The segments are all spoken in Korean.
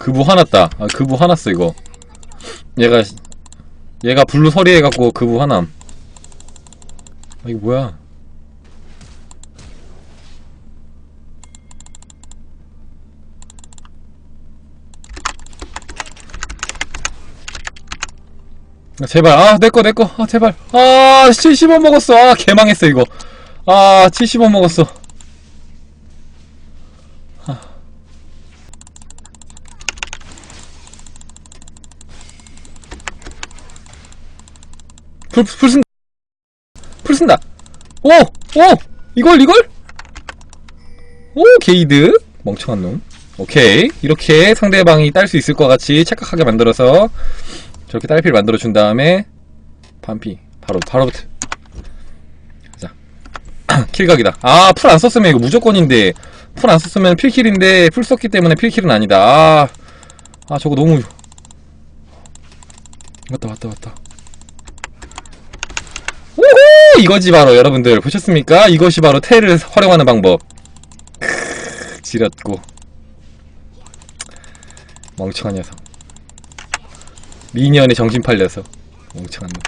그부 화났다. 아, 그부 화났어, 이거. 얘가, 얘가 블루 서리 해갖고 그부 화남. 아, 이거 뭐야. 아, 제발, 아, 내꺼, 내꺼, 아, 제발. 아, 70원 먹었어. 아, 개망했어, 이거. 아, 70원 먹었어. 풀, 풀 쓴다. 풀 쓴다. 오! 오! 이걸, 이걸? 오, 게이드. 멍청한 놈. 오케이. 이렇게 상대방이 딸 수 있을 것 같이 착각하게 만들어서 저렇게 딸피를 만들어준 다음에 반피. 바로, 바로 부터. 자. 킬각이다. 아, 풀 안 썼으면 이거 무조건인데. 풀 안 썼으면 필킬인데, 풀 썼기 때문에 필킬은 아니다. 아, 아, 저거 너무. 왔다, 왔다, 왔다. 이거지 바로 여러분들 보셨습니까? 이것이 바로 테를 활용하는 방법. 크으, 지렸고 멍청한 녀석. 미니언의 정신 팔려서 멍청한 놈.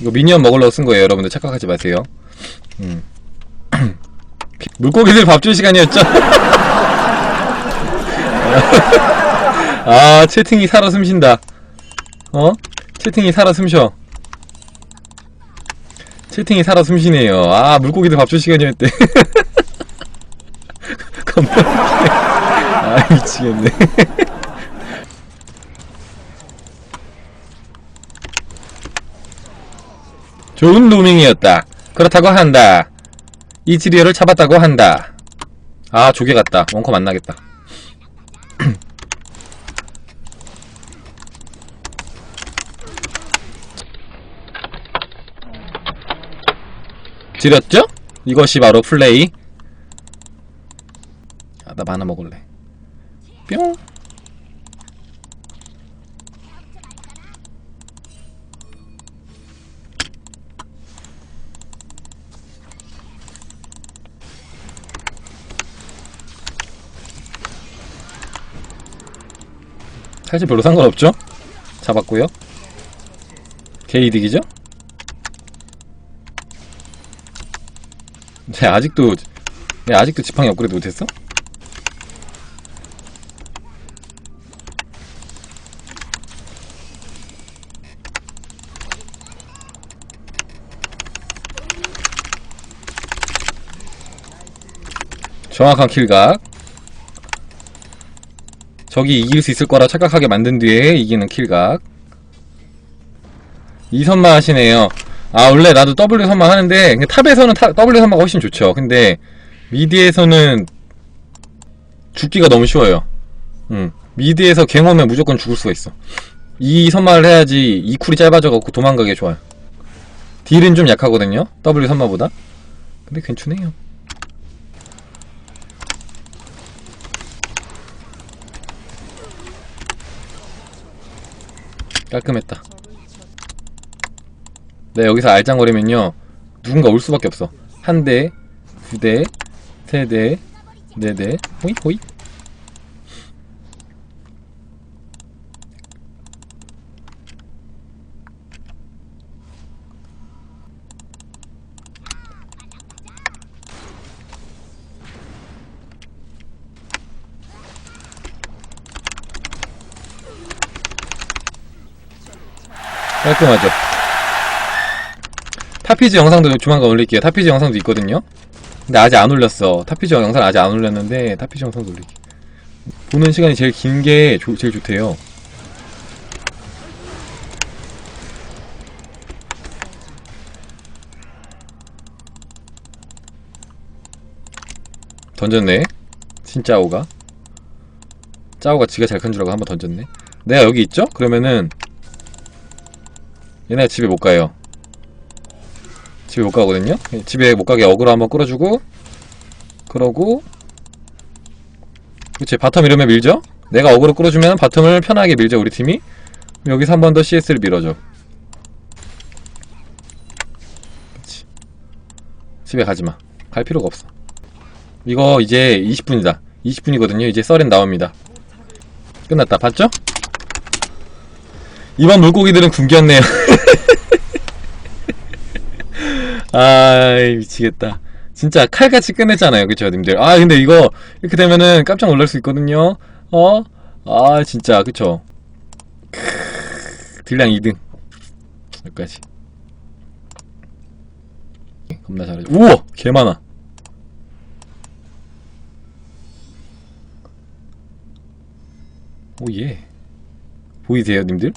이거 미니언 먹으려고 쓴 거예요, 여러분들 착각하지 마세요. 음. 물고기들 밥 줄 시간이었죠? 아, 채팅이 살아 숨쉰다. 어? 채팅이 살아 숨쉬어. 채팅이 살아 숨쉬네요. 아, 물고기들 밥줄 시간이었대. 아, 미치겠네. 좋은 로밍이었다. 그렇다고 한다. 이지리어를 잡았다고 한다. 아, 조개 같다. 원커 만나겠다. 지렸죠? 이것이 바로 플레이. 아, 나 만화 먹을래. 뿅. 사실 별로 상관없죠? 잡았고요. 개 이득이죠? 쟤 아직도 쟤 아직도 지팡이 업그레이드 못했어? 정확한 킬각. 적이 이길 수 있을 거라 착각하게 만든 뒤에 이기는 킬각. 이 선만 하시네요 아 원래 나도 W 선만 하는데 탑에서는 타, W 선마가 훨씬 좋죠. 근데 미드에서는 죽기가 너무 쉬워요. 음 미드에서 갱 오면 무조건 죽을 수가 있어. 이 선마를 해야지 이 쿨이 짧아져갖고 도망가기 좋아요. 딜은 좀 약하거든요 W 선마보다. 근데 괜찮네요. 깔끔했다 네, 여기서 알짱거리면요. 누군가 올 수밖에 없어. 한 대, 두 대, 세 대, 네 대, 호이, 호이. 깔끔하죠? 타피즈 영상도 조만간 올릴게요. 타피즈 영상도 있거든요. 근데 아직 안 올렸어. 타피즈 영상 아직 안 올렸는데 타피즈 영상도 올릴게. 보는 시간이 제일 긴 게 제일 좋대요. 던졌네. 진짜 오가. 짜오가 지가 잘 큰 줄 알고 한번 던졌네. 내가 여기 있죠? 그러면은 얘네가 집에 못 가요. 집에 못 가거든요. 집에 못 가게 어그로 한번 끌어주고 그러고 그치 바텀 이름에 밀죠? 내가 어그로 끌어주면 바텀을 편하게 밀죠 우리 팀이? 여기서 한 번 더 CS를 밀어줘. 그치. 집에 가지마. 갈 필요가 없어. 이거 이제 20분이다. 20분이거든요. 이제 썰은 나옵니다. 끝났다. 봤죠? 이번 물고기들은 굶겼네요. 아이 미치겠다. 진짜 칼같이 끝냈잖아요. 그쵸 님들? 아 근데 이거 이렇게 되면은 깜짝 놀랄 수 있거든요. 어? 아 진짜 그쵸? 크으, 딜량 2등. 여기까지. 겁나 잘해. 우와! 개 많아. 오 예. 보이세요 님들?